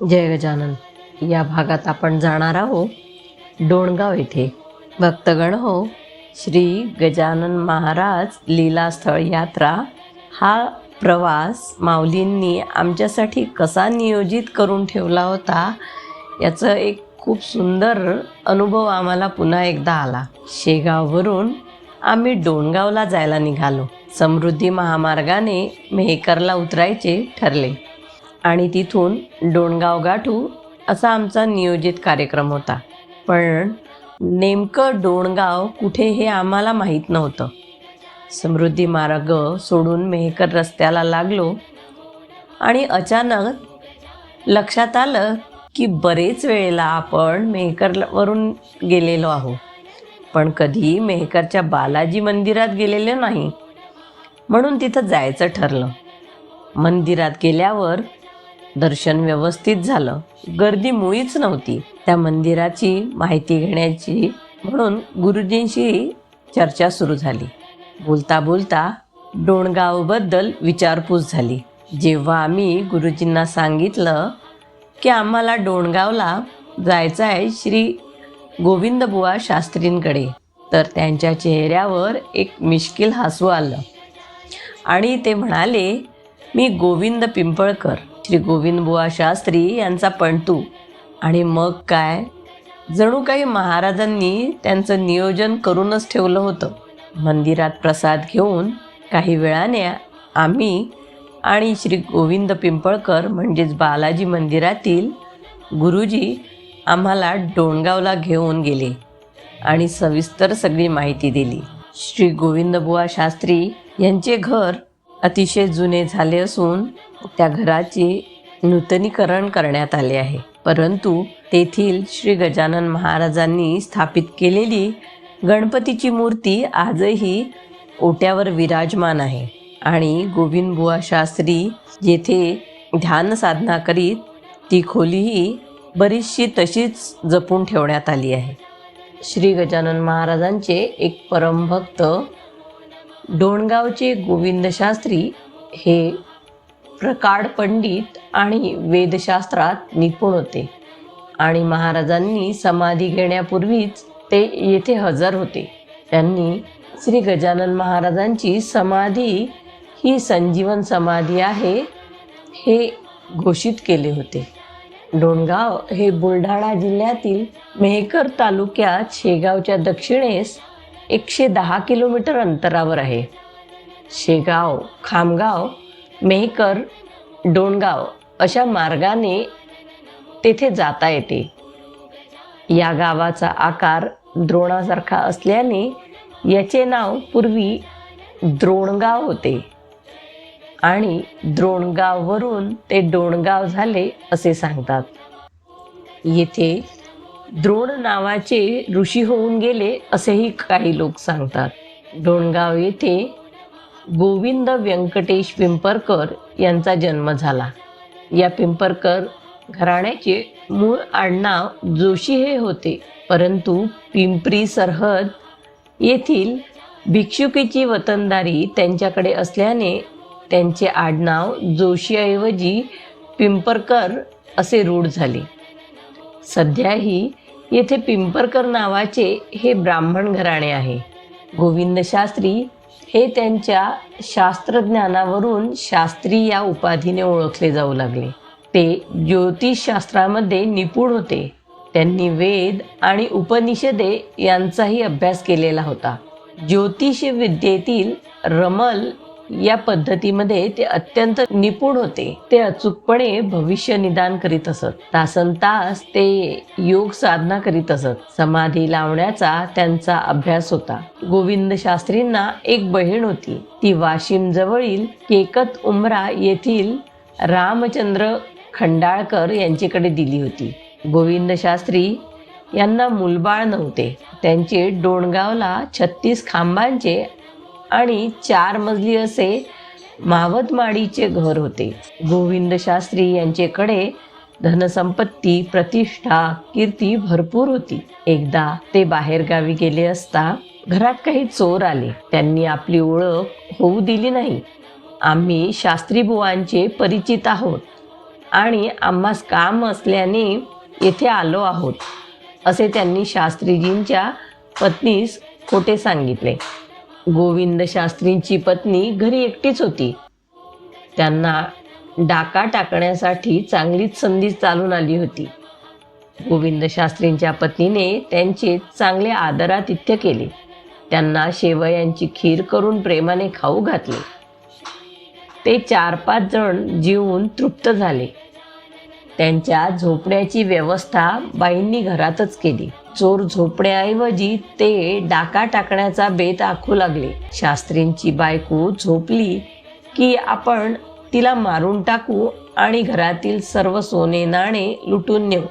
जय गजानन. या भागात आपण जाणार आहोत डोणगाव येथे भक्तगण हो श्री गजानन महाराज लीलास्थळ यात्रा. हा प्रवास माऊलींनी आमच्यासाठी कसा नियोजित करून ठेवला होता याचं एक खूप सुंदर अनुभव आम्हाला पुन्हा एकदा आला. शेगाववरून आम्ही डोणगावला जायला निघालो. समृद्धी महामार्गाने मेहकरला उतरायचे ठरले. आणि तिथून डोणगाव गाठू असा आमचा नियोजित कार्यक्रम होता. पण नेमकं डोणगाव कुठे हे आम्हाला माहीत नव्हतं. समृद्धी मार्ग सोडून मेहकर रस्त्याला लागलो आणि अचानक लक्षात आलं की बरेच वेळेला आपण मेहकरवरून गेलेलो आहोत पण कधी मेहकरच्या बालाजी मंदिरात गेलेलो नाही. म्हणून तिथं जायचं ठरलं. मंदिरात गेल्यावर दर्शन व्यवस्थित झालं. गर्दी मुळीच नव्हती. त्या मंदिराची माहिती घेण्याची म्हणून गुरुजींशी चर्चा सुरू झाली. बोलता बोलता डोणगावबद्दल विचारपूस झाली. जेव्हा आम्ही गुरुजींना सांगितलं की आम्हाला डोणगावला जायचं आहे श्री गोविंदबुवा शास्त्रींकडे तर त्यांच्या चेहऱ्यावर एक मिश्किल हसू आलं. आणि ते म्हणाले मी गोविंद पिंपळकर. श्री गोविंदबुवा शास्त्री यांचा पणतू. आणि मग काय? जणू काही महाराजांनी त्यांचं नियोजन करूनच ठेवलं होतं. मंदिरात प्रसाद घेऊन काही वेळाने आम्ही आणि श्री गोविंद पिंपळकर म्हणजेच बालाजी मंदिरातील गुरुजी आम्हाला डोणगावला घेऊन गेले आणि सविस्तर सगळी माहिती दिली. श्री गोविंदबुवा शास्त्री यांचे घर अतिशय जुने झाले असून त्या घराचे नूतनीकरण करण्यात आले आहे. परंतु तेथील श्री गजानन महाराजांनी स्थापित केलेली गणपतीची मूर्ती आजही ओट्यावर विराजमान आहे आणि गोविंदबुवा शास्त्री जेथे ध्यान साधना करीत ती खोलीही बरीचशी तशीच जपून ठेवण्यात आली आहे. श्री गजानन महाराजांचे एक परमभक्त डोणगावचे गोविंद शास्त्री हे प्रकाड पंडित आणि वेदशास्त्रात निपुण होते. आणि महाराजांनी समाधी घेण्यापूर्वीच ते येथे हजर होते. त्यांनी श्री गजानन महाराजांची समाधी ही संजीवन समाधी आहे हे घोषित केले होते. डोणगाव हे बुलढाणा जिल्ह्यातील मेहकर तालुक्यात शेगावच्या दक्षिणेस एकशे दहा किलोमीटर अंतरावर आहे. शेगाव खामगाव मेहकर डोणगाव अशा मार्गाने तेथे जाता येते. या गावाचा आकार द्रोणासारखा असल्याने याचे नाव पूर्वी द्रोणगाव होते. आणि द्रोणगाववरून ते डोणगाव झाले असे सांगतात. येथे द्रोण नावाचे ऋषी होऊन गेले असेही काही लोक सांगतात. डोणगाव येथे गोविंद व्यंकटेश पिंपरकर यांचा जन्म झाला. या पिंपरकर घराण्याचे मूळ आडनाव जोशी हे होते. परंतु पिंपरी सरहद येथील भिक्षुकीची वतनदारी त्यांच्याकडे असल्याने त्यांचे आडनाव जोशीऐवजी पिंपरकर असे रूढ झाले. सध्याही येथे पिंपरकर नावाचे हे ब्राह्मण घराणे आहे. गोविंद शास्त्री हे त्यांच्या शास्त्रज्ञानावरून शास्त्री या उपाधीने ओळखले जाऊ लागले. ते ज्योतिषशास्त्रामध्ये निपुण होते. त्यांनी वेद आणि उपनिषदे यांचाही अभ्यास केलेला होता. ज्योतिष विद्येतील रमल या पद्धतीमध्ये ते अत्यंत निपुण होते. ते अचूकपणे भविष्य निदान करीत असत. तासन तास ते योग साधना करीत असत. समाधी लावण्याचा त्यांचा अभ्यास होता. गोविंद शास्त्रींना एक बहीण होती. ती वाशिम जवळील केकत उमरा येथील रामचंद्र खंडाळकर यांच्याकडे दिली होती. गोविंद शास्त्री यांना मुलबाळ नव्हते. त्यांचे डोणगावला छत्तीस खांबांचे आणि चार मजली असे मावतमाडीचे घर होते. गोविंद शास्त्री यांचेकडे धनसंपत्ती प्रतिष्ठा कीर्ती भरपूर होती. एकदा ते बाहेरगावी गेले असता घरात काही चोर आले. त्यांनी आपली ओळख होऊ दिली नाही. आम्ही शास्त्री बुवांचे परिचित आहोत आणि आम्हास काम असल्याने येथे आलो आहोत असे त्यांनी शास्त्रीजींच्या पत्नीस खोटे सांगितले. गोविंद शास्त्रींची पत्नी घरी एकटीच होती. त्यांना डाका टाकण्यासाठी चांगलीच संधी चालून आली होती. गोविंद शास्त्रींच्या पत्नीने त्यांचे चांगले आदरातिथ्य केले. त्यांना शेवयांची खीर करून प्रेमाने खाऊ घातले. ते चार पाच जण जेवून तृप्त झाले. त्यांच्या झोपण्याची व्यवस्था बाईंनी घरातच केली. चोर झोपण्याऐवजी ते डाका टाकण्याचा बेत आखू लागले. शास्त्रींची बायको झोपली की आपण तिला मारून टाकू आणि घरातील सर्व सोने नाणे लुटून नेऊ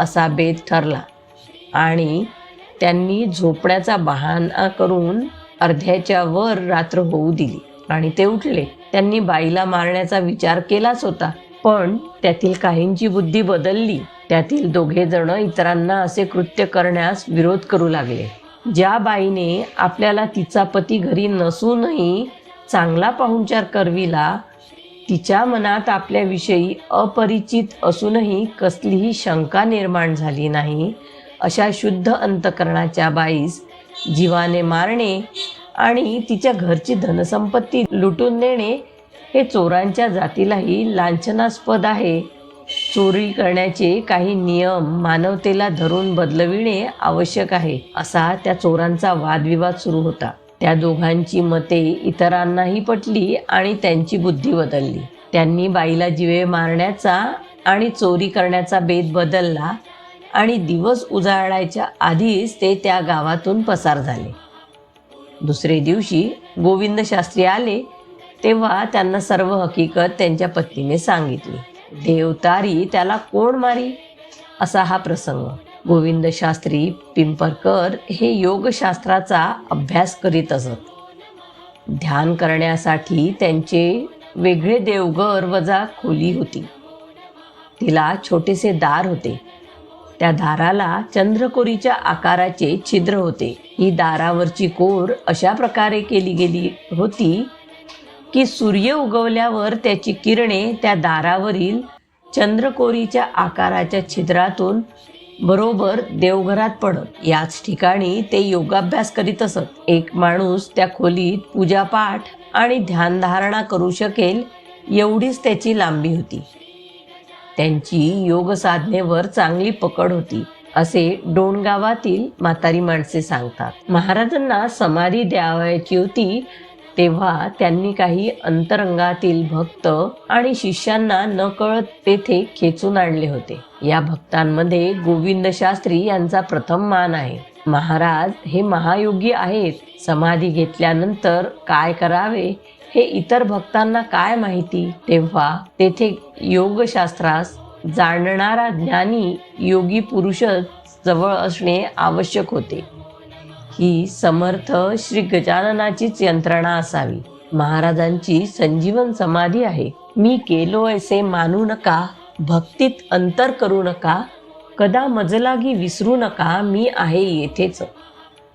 असा बेत ठरला. आणि त्यांनी झोपण्याचा बहाणा करून अर्ध्याच्या वर रात्र होऊ दिली. आणि ते उठले. त्यांनी बाईला मारण्याचा विचार केलाच होता. पण त्यातील काहींची बुद्धी बदलली. त्यातील दोघे जण इतरांना असे कृत्य करण्यास विरोध करू लागले. ज्या बाईने आपल्याला तिचा पती घरी नसूनही चांगला पाहुणचार करविला तिच्या मनात आपल्याविषयी अपरिचित असूनही कसलीही शंका निर्माण झाली नाही अशा शुद्ध अंतकरणाच्या बाईस जीवाने मारणे आणि तिच्या घरची धनसंपत्ती लुटून नेणे हे चोरांच्या जातीलाही लांछनास्पद आहे. चोरी करण्याचे काही नियम मानवतेला धरून बदलविणे आवश्यक आहे असा त्या चोरांचा वादविवाद सुरू होता. त्या दोघांची मते इतरांनाही पटली आणि त्यांची बुद्धी बदलली. त्यांनी बाईला जिवे मारण्याचा आणि चोरी करण्याचा बेत बदलला आणि दिवस उजाळायच्या आधीच ते त्या गावातून पसार झाले. दुसरे दिवशी गोविंद शास्त्री आले तेव्हा त्यांना सर्व हकीकत त्यांच्या पत्नीने सांगितली. देवतारी त्याला कोण मारी? असा हा प्रसंग. गोविंद शास्त्री पिंपरकर हे योगशास्त्राचा अभ्यास करीत असत. ध्यान करण्यासाठी त्यांचे वेगळे देवघर वजा खोली होती. तिला छोटेसे दार होते. त्या दाराला चंद्रकोरीच्या आकाराचे छिद्र होते. ही दारावरची कोर अशा प्रकारे केली गेली होती की सूर्य उगवल्यावर त्याची किरणे त्या दारावरील चंद्रकोरीच्या आकाराच्या छिद्रातून बरोबर देवघरात पडत. याच ठिकाणी ते योगाभ्यास करीत असत. एक माणूस त्या खोलीत पूजापाठ आणि ध्यानधारणा करू शकेल एवढीच त्याची लांबी होती. त्यांची योग साधनेवर चांगली पकड होती असे डोणगावातील म्हातारी माणसे सांगतात. महाराजांना समाधी द्यावयाची होती तेव्हा त्यांनी काही अंतरंगातील भक्त आणि शिष्यांना नकळत तेथे खेचून आणले होते. या भक्तांमध्ये गोविंद शास्त्री यांचा प्रथम मान आहे. महाराज हे महायोगी आहेत. समाधी घेतल्यानंतर काय करावे? हे इतर भक्तांना काय माहिती? तेव्हा तेथे योगशास्त्रास जाणणारा ज्ञानी योगी पुरुषच जवळ असणे आवश्यक होते. ही समर्थ श्री गजाननाचीच यंत्रणा असावी. महाराजांची संजीवन समाधी आहे. मी केलो ऐसे मानू नका भक्तीत अंतर करू नका कदा मजलागी विसरू नका मी आहे येथेच.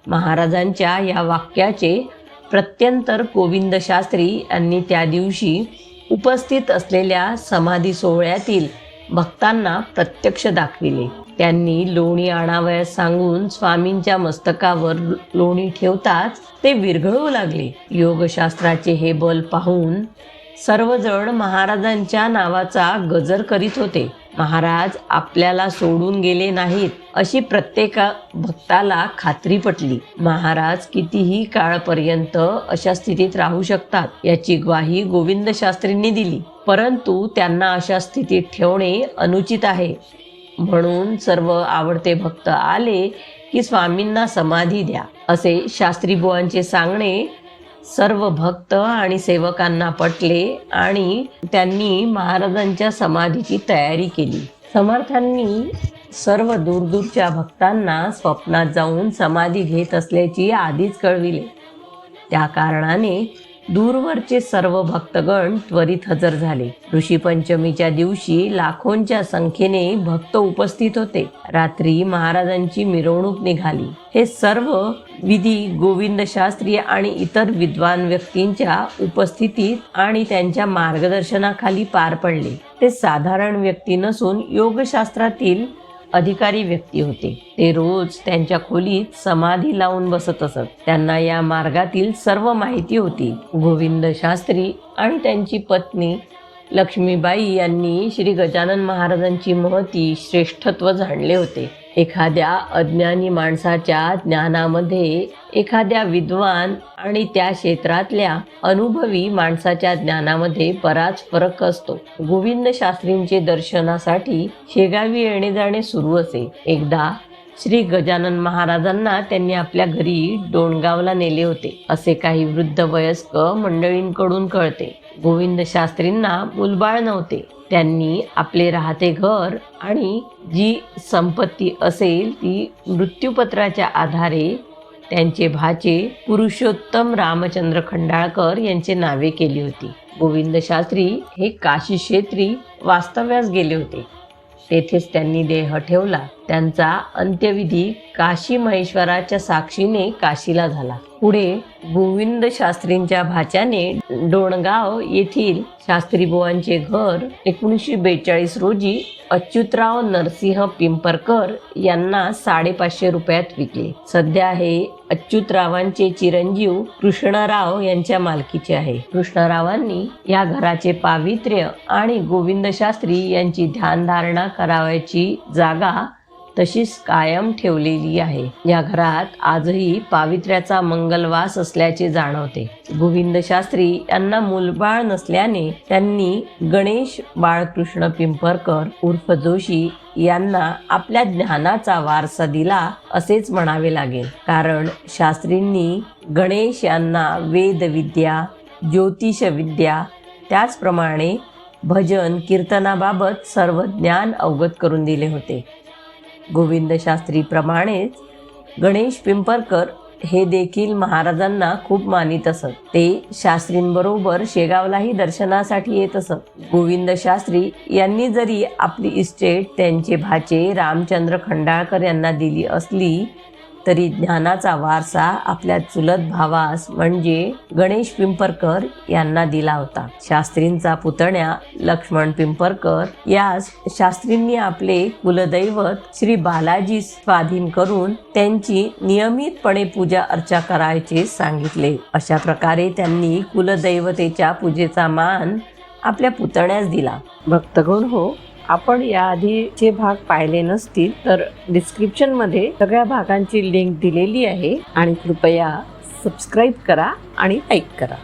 महाराजांच्या या वाक्याचे प्रत्यंतर गोविंद शास्त्री यांनी त्या दिवशी उपस्थित असलेल्या समाधी सोहळ्यातील भक्तांना प्रत्यक्ष दाखविले. त्यांनी लोणी आणावयास सांगून स्वामींच्या मस्तकावर लोणी ठेवताच ते विरघळू लागले. योगशास्त्राचे हे बल पाहून सर्वजण महाराजांच्या नावाचा गजर करीत होते. महाराज आपल्याला सोडून गेले नाहीत अशी प्रत्येक भक्ताला खात्री पटली. महाराज कितीही काळपर्यंत अशा स्थितीत राहू शकतात याची ग्वाही गोविंद शास्त्रींनी दिली. परंतु त्यांना अशा स्थितीत ठेवणे अनुचित आहे. म्हणून सर्व आवडते भक्त आले की स्वामींना समाधी द्या असे शास्त्रीबुवांचे सांगणे सर्व भक्त आणि सेवकांना पटले आणि त्यांनी महाराजांच्या समाधीची तयारी केली. समर्थांनी सर्व दूरदूरच्या भक्तांना स्वप्नात जाऊन समाधी घेत असल्याची आधीच कळविले. त्या कारणाने दूरवरचे सर्व भक्तगण त्वरित हजर झाले. ऋषी पंचमीच्या दिवशी लाखोंच्या संख्येने भक्त उपस्थित होते. रात्री महाराजांची मिरवणूक निघाली. हे सर्व विधी गोविंद शास्त्री आणि इतर विद्वान व्यक्तींच्या उपस्थितीत आणि त्यांच्या मार्गदर्शनाखाली पार पडले. ते साधारण व्यक्ती नसून योगशास्त्रातील अधिकारी व्यक्ती होते. ते रोज त्यांच्या खोलीत समाधी लावून बसत असत. त्यांना या मार्गातील सर्व माहिती होती. गोविंद शास्त्री आणि त्यांची पत्नी लक्ष्मीबाई यांनी श्री गजानन महाराजांची महती श्रेष्ठत्व जाणले होते. एखाद्या अज्ञानी माणसाच्या ज्ञानामध्ये एखाद्या विद्वान आणि त्या क्षेत्रातल्या अनुभवी माणसाच्या ज्ञानामध्ये बराच फरक असतो. गोविंद शास्त्रींचे दर्शनासाठी शेगावी येणे जाणे सुरू असे. एकदा श्री गजानन महाराजांना त्यांनी आपल्या घरी डोणगावला नेले होते. असे काही वृद्ध वयस्क मंडळींकडून कळते. गोविंद शास्त्रींना मुलबाळ नव्हते. त्यांनी आपले राहते घर आणि जी संपत्ती असेल ती मृत्यूपत्राच्या आधारे त्यांचे भाचे पुरुषोत्तम रामचंद्र खंडाळकर यांचे नावे केली होती. गोविंद शास्त्री हे काशी क्षेत्री वास्तव्यास गेले होते. तेथेच त्यांनी देह ठेवला. त्यांचा अंत्यविधी काशी महेश्वराच्या साक्षीने काशीला झाला. पुढे गोविंद शास्त्रींच्या भाच्याने डोणगाव येथील शास्त्रीबुवांचे घर एकोणीसशे बेचाळीस रोजी अच्युतराव नरसिंह पिंपरकर यांना साडेपाचशे रुपयात विकले. सध्या हे अच्युतरावांचे चिरंजीव कृष्णराव यांच्या मालकीचे आहे. कृष्णरावांनी या घराचे पावित्र्य आणि गोविंद शास्त्री यांची ध्यानधारणा करावयाची जागा तशीच कायम ठेवलेली आहे. या घरात आजही पावित्र्याचा मंगलवास असल्याचे जाणवते. गोविंद शास्त्री यांना मूलबाळ नसल्याने त्यांनी गणेश बाळकृष्ण पिंपरकर उर्फ जोशी यांना आपल्या ज्ञानाचा वारसा दिला असेच म्हणावे लागेल. कारण शास्त्रींनी गणेश यांना वेदविद्या ज्योतिषविद्या त्याचप्रमाणे भजन कीर्तनाबाबत सर्व ज्ञान अवगत करून दिले होते. गोविंद शास्त्रीप्रमाणेच गणेश पिंपरकर हे देखील महाराजांना खूप मानित असत. ते शास्त्रींबरोबर शेगावलाही दर्शनासाठी येत असत. गोविंद शास्त्री यांनी जरी आपली इस्टेट त्यांचे भाचे रामचंद्र खंडाळकर यांना दिली असली तरी ज्ञानाचा वारसा आपल्या चुलत भावास म्हणजे गणेश पिंपरकर यांना दिला होता. शास्त्रींचा पुतण्या लक्ष्मण पिंपरकर यास शास्त्रींनी आपले कुलदैवत श्री बालाजी स्वाधीन करून त्यांची नियमितपणे पूजा अर्चा करायचे सांगितले. अशा प्रकारे त्यांनी कुलदैवतेच्या पूजेचा मान आपल्या पुतण्यास दिला. भक्तगण हो आपण याआधीचे भाग पाहिले नसतील तर डिस्क्रिप्शनमध्ये सगळ्या भागांची लिंक दिलेली आहे. आणि कृपया सबस्क्राईब करा आणि लाईक करा.